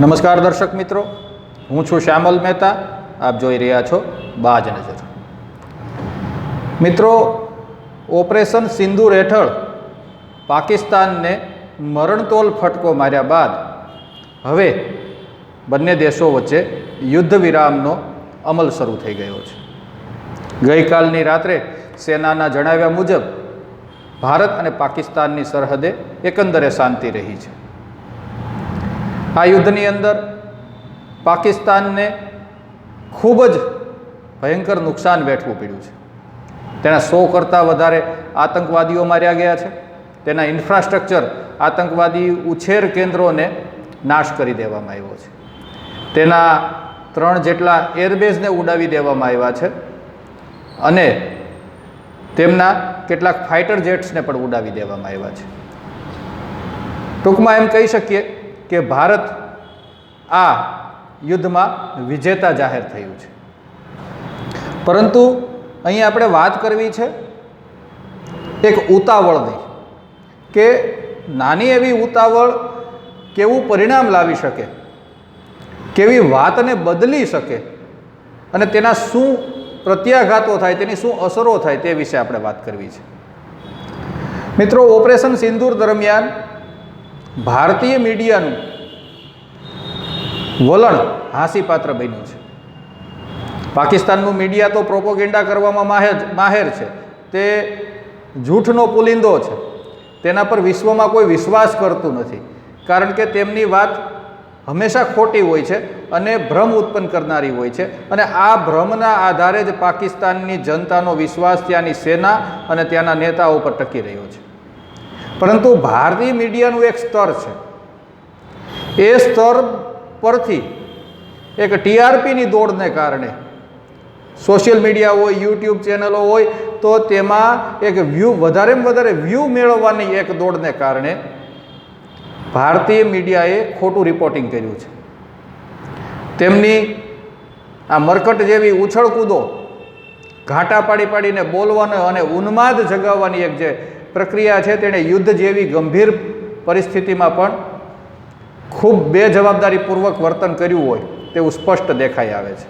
નમસ્કાર દર્શક મિત્રો. હું છું શ્યામલ મહેતા. આપ જોઈ રહ્યા છો બાજ નજર. મિત્રો, ઓપરેશન સિંદૂર હેઠળ પાકિસ્તાનને મરણતોલ ફટકો માર્યા બાદ હવે બંને દેશો વચ્ચે યુદ્ધ વિરામનો અમલ શરૂ થઈ ગયો છે. ગઈકાલની રાત્રે સેનાના જણાવ્યા મુજબ, ભારત અને પાકિસ્તાનની સરહદે એકંદરે શાંતિ રહી છે. આ યુદ્ધની અંદર પાકિસ્તાનને ખૂબ જ ભયંકર નુકસાન વેઠવું પડ્યું છે. તેના સો કરતાં વધારે આતંકવાદીઓ માર્યા ગયા છે. તેના ઇન્ફ્રાસ્ટ્રક્ચર આતંકવાદી ઉછેર કેન્દ્રોને નાશ કરી દેવામાં આવ્યો છે. તેના ત્રણ જેટલા એરબેઝને ઉડાવી દેવામાં આવ્યા છે અને તેમના કેટલાક ફાઇટર જેટ્સને પણ ઉડાવી દેવામાં આવ્યા છે. ટૂંકમાં એમ કહી શકીએ કે ભારત આ યુદ્ધમાં વિજેતા જાહેર થયું છે. પરંતુ અહીં આપણે વાત કરવી છે એક ઉતાવળની કે નાની એવી ઉતાવળ કેવું પરિણામ લાવી શકે, કેવી વાતને બદલી શકે અને તેના શું પ્રત્યાઘાતો થાય, તેની શું અસરો થાય તે વિશે આપણે વાત કરવી છે. મિત્રો, ઓપરેશન સિંદૂર દરમિયાન ભારતીય મીડિયાનું વલણ હાંસીપાત્ર બન્યું છે. પાકિસ્તાનનું મીડિયા તો પ્રોપોગેન્ડા કરવામાં માહેર માહેર છે. તે જૂઠનો પુલિંદો છે. તેના પર વિશ્વમાં કોઈ વિશ્વાસ કરતું નથી. કારણ કે તેમની વાત હંમેશા ખોટી હોય છે અને ભ્રમ ઉત્પન્ન કરનારી હોય છે અને આ ભ્રમના આધારે જ પાકિસ્તાનની જનતાનો વિશ્વાસ ત્યાંની સેના અને ત્યાંના નેતાઓ પર ટકી રહ્યો છે. પરંતુ ભારતીય મીડિયાનું એક સ્તર છે. એ સ્તર પરથી એક ટીઆરપીની દોડને કારણે સોશિયલ મીડિયા હોય, યુટ્યુબ ચેનલો હોય, તો તેમાં એક વ્યૂ, વધારેમાં વધારે વ્યૂ મેળવવાની એક દોડને કારણે ભારતીય મીડિયાએ ખોટું રિપોર્ટિંગ કર્યું છે. તેમની આ મરકટ જેવી ઉછળકૂદો, ઘાટા પાડી પાડીને બોલવાનો અને ઉન્માદ જગાવવાની એક જે પ્રક્રિયા છે તેણે યુદ્ધ જેવી ગંભીર પરિસ્થિતિમાં પણ ખૂબ બેજવાબદારીપૂર્વક વર્તન કર્યું હોય તેવું સ્પષ્ટ દેખાઈ આવે છે.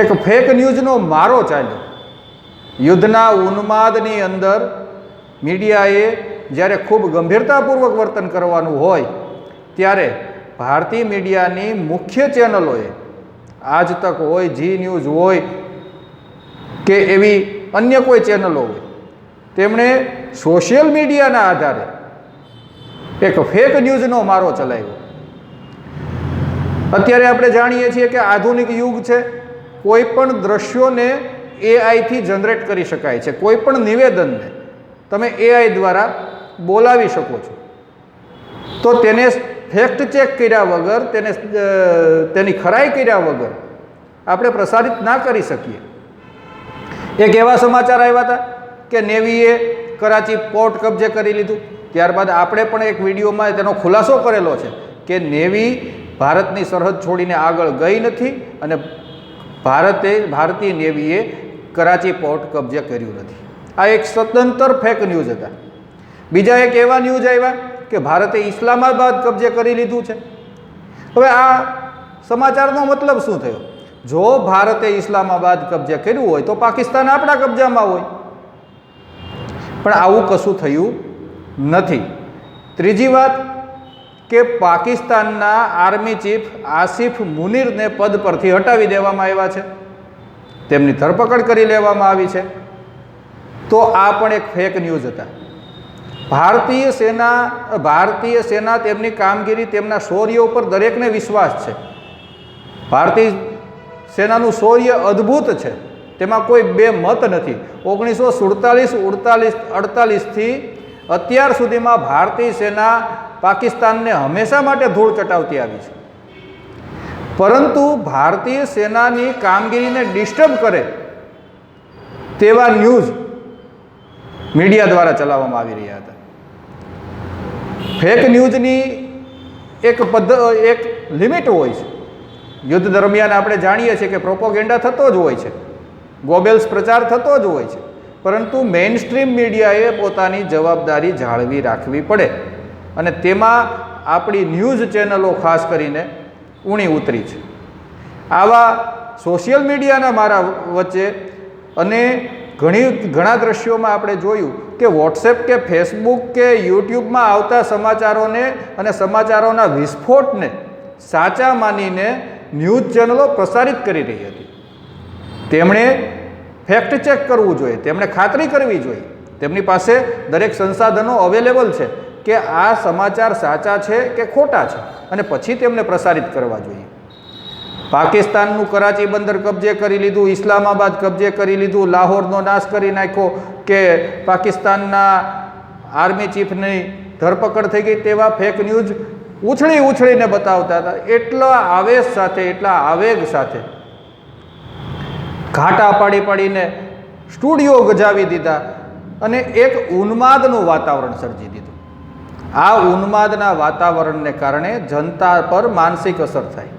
એક ફેક ન્યૂઝનો મારો ચાલ્યો. યુદ્ધના ઉન્માદની અંદર મીડિયાએ જ્યારે ખૂબ ગંભીરતાપૂર્વક વર્તન કરવાનું હોય, ત્યારે ભારતીય મીડિયાની મુખ્ય ચેનલોએ આજ તક હોય, જી ન્યૂઝ હોય કે એવી અન્ય કોઈ ચેનલો હોય તેમણે સોશિયલ મીડિયાના આધારે એક ફેક ન્યૂઝનો મારો ચલાવ્યો. અત્યારે આપણે જાણીએ છીએ કે આધુનિક યુગ છે, કોઈ પણ દ્રશ્યોને એઆઈથી જનરેટ કરી શકાય છે, કોઈ પણ નિવેદનને તમે એઆઈ દ્વારા બોલાવી શકો છો. તો તેને ફેક્ટ ચેક કર્યા વગર, તેને તેની ખરાઈ કર્યા વગર આપણે પ્રસારિત ના કરી શકીએ. એક એવા સમાચાર આવ્યા હતા કે નેવીએ કરાચી પોર્ટ કબજે કરી લીધું. ત્યારબાદ આપણે પણ એક વિડીયોમાં તેનો ખુલાસો કરેલો છે કે નેવી ભારતની સરહદ છોડીને આગળ ગઈ નથી અને ભારતે, ભારતીય નેવીએ કરાચી પોર્ટ કબજે કર્યું નથી. આ એક સ્વતંત્ર ફેક ન્યૂઝ હતા. બીજા એક એવા ન્યૂઝ આવ્યા કે ભારતે ઇસ્લામાબાદ કબજે કરી લીધું છે. હવે આ સમાચારનો મતલબ શું થયો? જો ભારતે ઇસ્લામાબાદ કબજે કર્યું હોય તો પાકિસ્તાન આપણા કબજામાં હોય. પણ આવું કશું થયું નથી. ત્રીજી વાત કે પાકિસ્તાનના આર્મી ચીફ આસિફ મુનીરને પદ પરથી હટાવી દેવામાં આવ્યા છે. તેમની ધરપકડ કરી લેવામાં આવી છે. તો આ પણ એક ફેક ન્યૂઝ હતા. ભારતીય સેના ભારતીય સેના તેમની કામગીરી તેમના શૌર્ય ઉપર દરેકને વિશ્વાસ છે. ભારતીય સેનાનું શૌર્ય અદ્ભુત છે. તેમાં કોઈ બે મત નથી. ઓગણીસો સુડતાલીસ, ઉડતાલીસ અડતાલીસથી અત્યાર સુધીમાં ભારતીય સેના પાકિસ્તાનને હંમેશા માટે ધૂળ ચટાવતી આવી છે. પરંતુ ભારતીય સેનાની કામગીરીને ડિસ્ટર્બ કરે તેવા ન્યૂઝ મીડિયા દ્વારા ચલાવવામાં આવી રહ્યા હતા. ફેક ન્યૂઝની એક પદ્ધ, એક લિમિટ હોય છે. યુદ્ધ દરમિયાન આપણે જાણીએ છીએ કે પ્રોપોગેન્ડા થતો જ હોય છે. ગોબેલ્સ પ્રચાર થતો જ હોય છે. પરંતુ મેઇન સ્ટ્રીમ મીડિયાએ પોતાની જવાબદારી જાળવી રાખવી પડે. અને તેમાં આપણી ન્યૂઝ ચેનલો ખાસ કરીને ઊણી ઉતરી છે. આવા સોશિયલ મીડિયાના મારા વચ્ચે અને ઘણી ઘણા દ્રશ્યોમાં આપણે જોયું કે વોટ્સએપ કે ફેસબુક કે યુટ્યુબમાં આવતા સમાચારોને અને સમાચારોના વિસ્ફોટને સાચા માનીને ન્યૂઝ ચેનલો પ્રસારિત કરી રહી હતી. તેમણે ફેક્ટ ચેક કરવું જોઈએ, તેમણે ખાતરી કરવી જોઈએ. તેમની પાસે દરેક સંસાધનો અવેલેબલ છે કે આ સમાચાર સાચા છે કે ખોટા છે અને પછી તેમને પ્રસારિત કરવા જોઈએ. પાકિસ્તાનનું કરાચી બંદર કબજે કરી લીધું, ઇસ્લામાબાદ કબજે કરી લીધું, લાહોરનો નાશ કરી નાખ્યો કે પાકિસ્તાનના આર્મી ચીફની ધરપકડ થઈ ગઈ તેવા ફેક ન્યૂઝ ઉછળી ઉછળીને બતાવતા હતા. એટલા આવેશ સાથે, એટલા આવેગ સાથે ઘાટા પાડી પાડીને સ્ટુડિયો ગજાવી દીધા અને એક ઉન્માદનું વાતાવરણ સર્જી દીધું. આ ઉન્માદના વાતાવરણને કારણે જનતા પર માનસિક અસર થાય.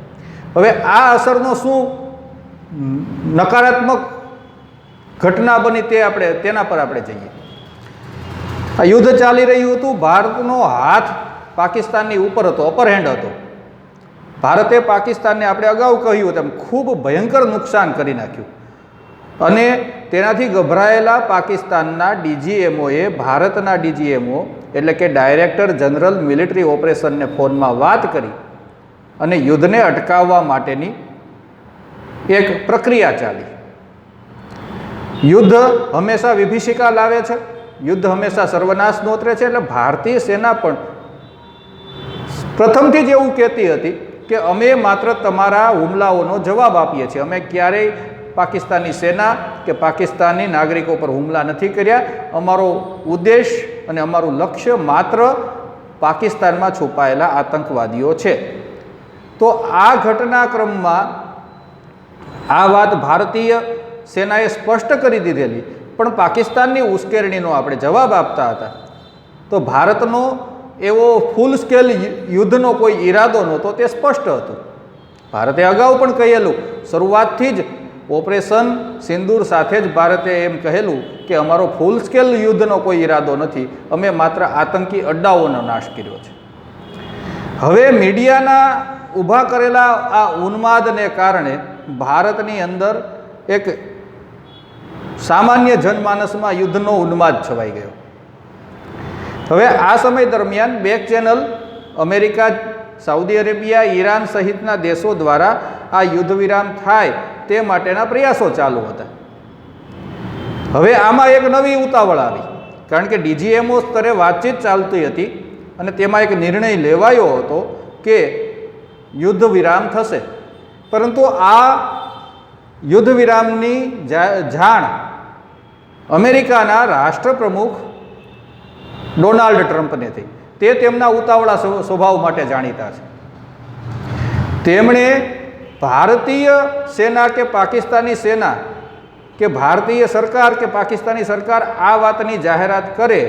હવે આ અસરનો શું નકારાત્મક ઘટના બની તે આપણે, તેના પર આપણે જઈએ. આ યુદ્ધ ચાલી રહ્યું હતું, ભારતનો હાથ પાકિસ્તાનની ઉપર હતો અપરહેન્ડ હતો. ભારતે પાકિસ્તાનને આપણે અગાઉ કહ્યું તેમ ખૂબ ભયંકર નુકસાન કરી નાખ્યું. અને તેનાથી ગભરાયેલા પાકિસ્તાનના ડીજીએમઓએ, ભારતના ડીજીએમઓ, એટલે કે ડાયરેક્ટર જનરલ મિલિટરી ઓપરેશનને ફોનમાં વાત કરી અને યુદ્ધને અટકાવવા માટેની એક પ્રક્રિયા ચાલી. યુદ્ધ હંમેશા વિભીષિકા લાવે છે, યુદ્ધ હંમેશા સર્વનાશ નોતરે છે, એટલે ભારતીય સેના પણ પ્રથમથી જ એવું કહેતી હતી કે અમે માત્ર તમારા હુમલાઓનો જવાબ આપીએ છીએ. અમે ક્યારેય પાકિસ્તાની સેના કે પાકિસ્તાની નાગરિકો પર હુમલા નથી કર્યા. અમારો ઉદ્દેશ અને અમારું લક્ષ્ય માત્ર પાકિસ્તાનમાં છુપાયેલા આતંકવાદીઓ છે. તો આ ઘટનાક્રમમાં આ વાત ભારતીય સેનાએ સ્પષ્ટ કરી દીધેલી, પણ પાકિસ્તાનની ઉશ્કેરણીનો આપણે જવાબ આપતા હતા. તો ભારતનો એવો ફૂલ સ્કેલ યુદ્ધનો કોઈ ઈરાદો નહોતો, તે સ્પષ્ટ હતો. ભારતે અગાઉ પણ કહેલું, શરૂઆતથી જ ઓપરેશન સિંદૂર સાથે જ ભારતે એમ કહેલું કે અમારો ફૂલ સ્કેલ યુદ્ધનો કોઈ ઈરાદો નથી. અમે માત્ર આતંકી અડ્ડાઓનો નાશ કર્યો છે. હવે મીડિયાના ઊભા કરેલા આ ઉન્માદને કારણે ભારતની અંદર એક સામાન્ય જનમાનસમાં યુદ્ધનો ઉન્માદ છવાઈ ગયો. હવે આ સમય દરમિયાન back channel America, Saudi Arabia, Iran સહિતના દેશો દ્વારા આ યુદ્ધ વિરામ થાય તે માટેના પ્રયાસો ચાલુ હતા. હવે આમાં એક નવી ઉતાવળ આવી. કારણ કે ડીજીએમઓ સ્તરે વાતચીત ચાલતી હતી અને તેમાં એક નિર્ણય લેવાયો હતો કે યુદ્ધ વિરામ થશે. પરંતુ આ યુદ્ધ વિરામની જાણ અમેરિકાના રાષ્ટ્રપ્રમુખ ડોનાલ્ડ ટ્રમ્પને થઈ. તે તેમના ઉતાવળા સ્વભાવ માટે જાણીતા છે. તેમણે ભારતીય સેના કે પાકિસ્તાની સેના કે ભારતીય સરકાર કે પાકિસ્તાની સરકાર આ વાતની જાહેરાત કરે,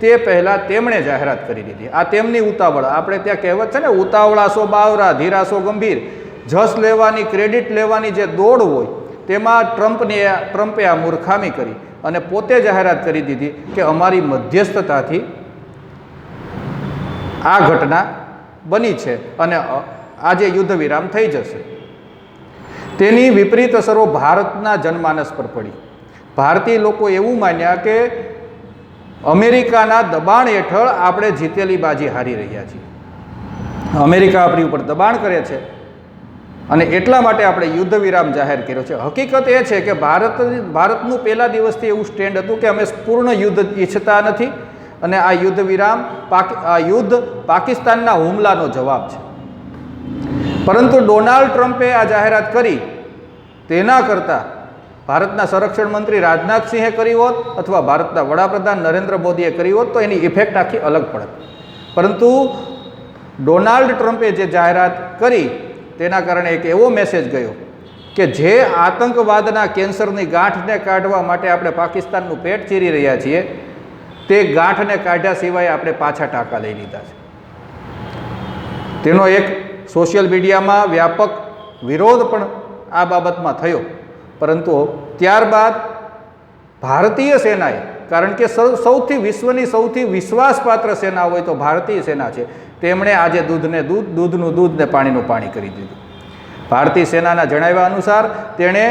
તે પહેલાં તેમણે જાહેરાત કરી દીધી. આ તેમની ઉતાવળ. આપણે ત્યાં કહેવત છે ને, ઉતાવળાસો બાવરા, ધીરાસો ગંભીર. જસ લેવાની, ક્રેડિટ લેવાની જે દોડ હોય, તેમાં ટ્રમ્પને ટ્રમ્પે આ મૂર્ખામી કરી અને પોતે જાહેરાત કરી દીધી કે અમારી મધ્યસ્થતાથી આ ઘટના બની છે અને આજે યુદ્ધ વિરામ થઈ જશે. તેની વિપરીત અસરો ભારતના જનમાનસ પર પડી. ભારતીય લોકો એવું માન્યા કે અમેરિકાના દબાણ હેઠળ આપણે જીતેલી બાજી હારી રહ્યા છીએ. અમેરિકા આપણી ઉપર દબાણ કરે છે અને એટલા માટે આપણે યુદ્ધ વિરામ જાહેર કર્યો છે. હકીકત એ છે કે ભારત ભારતનું પહેલા દિવસથી એવું સ્ટેન્ડ હતું કે અમે પૂર્ણ યુદ્ધ ઈચ્છતા નથી અને આ યુદ્ધ વિરામ પાક આ યુદ્ધ પાકિસ્તાનના હુમલાનો જવાબ છે. પરંતુ ડોનાલ્ડ ટ્રમ્પે આ જાહેરાત કરી તેના કરતાં ભારતના સંરક્ષણ મંત્રી રાજનાથસિંહે કરી હોત અથવા ભારતના વડાપ્રધાન નરેન્દ્ર મોદીએ કરી હોત, તો એની ઇફેક્ટ આખી અલગ પડત. પરંતુ ડોનાલ્ડ ટ્રમ્પે જે જાહેરાત કરી તેના કારણે એક એવો મેસેજ ગયો કે જે આતંકવાદના કેન્સરની ગાંઠને કાઢવા માટે આપણે પાકિસ્તાનનું પેટ ચીરી રહ્યા છીએ, તે ગાંઠને કાઢ્યા સિવાય આપણે પાછા ટાંકા લઈ લીધા છે. તેનો એક સોશિયલ મીડિયામાં વ્યાપક વિરોધ પણ આ બાબતમાં થયો. પરંતુ ત્યારબાદ ભારતીય સેનાએ, કારણ કે સૌથી વિશ્વની સૌથી વિશ્વાસપાત્ર સેના હોય તો ભારતીય સેના છે, તેમણે આજે દૂધને દૂધ, દૂધનું દૂધ ને પાણીનું પાણી કરી દીધું. ભારતીય સેનાના જણાવ્યા અનુસાર તેણે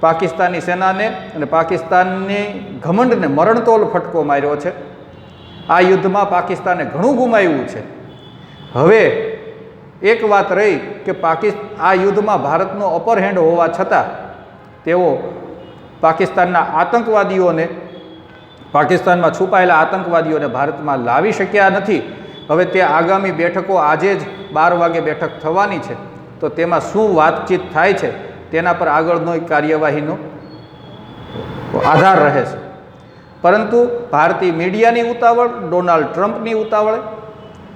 પાકિસ્તાની સેનાને અને પાકિસ્તાનની ઘમંડને મરણતોલ ફટકો માર્યો છે. આ યુદ્ધમાં પાકિસ્તાને ઘણું ગુમાવ્યું છે. હવે એક વાત રહી કે પાકિસ્ આ યુદ્ધમાં ભારતનો અપર હેન્ડ હોવા છતાં તેઓ પાકિસ્તાનના આતંકવાદીઓને, પાકિસ્તાનમાં છુપાયેલા આતંકવાદીઓને ભારતમાં લાવી શક્યા નથી. હવે તે આગામી બેઠકો આજે જ બાર વાગે બેઠક થવાની છે. તો તેમાં શું વાતચીત થાય છે તેના પર આગળનો કાર્યવાહીનો આધાર રહે છે. પરંતુ ભારતીય મીડિયાની ઉતાવળ, ડોનાલ્ડ ટ્રમ્પની ઉતાવળ,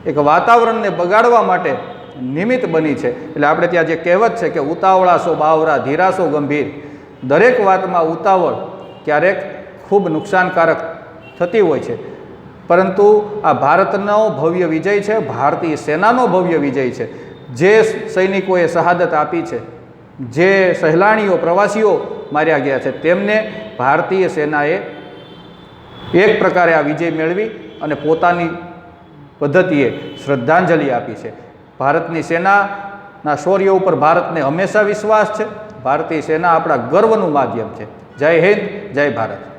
એક વાતાવરણને બગાડવા માટે નિમિત્ત બની છે. એટલે આપણે ત્યાં જે કહેવત છે કે ઉતાવળાસો બાવરા ધીરાસો ગંભીર. દરેક વાતમાં ઉતાવળ ક્યારેક ખૂબ નુકસાનકારક થતી હોય છે. પરંતુ આ ભારતનો ભવ્ય વિજય છે, ભારતીય સેનાનો ભવ્ય વિજય છે. જે સૈનિકોએ શહાદત આપી છે, જે સહેલાણીઓ, પ્રવાસીઓ માર્યા ગયા છે, તેમને ભારતીય સેનાએ એક પ્રકારે આ વિજય મેળવી અને પોતાની પદ્ધતિએ શ્રદ્ધાંજલિ આપી છે. ભારતની સેનાના શૌર્ય ઉપર ભારતને હંમેશા વિશ્વાસ છે. ભારતીય સેના આપણા ગર્વનું માધ્યમ છે. જય હિન્દ, જય ભારત.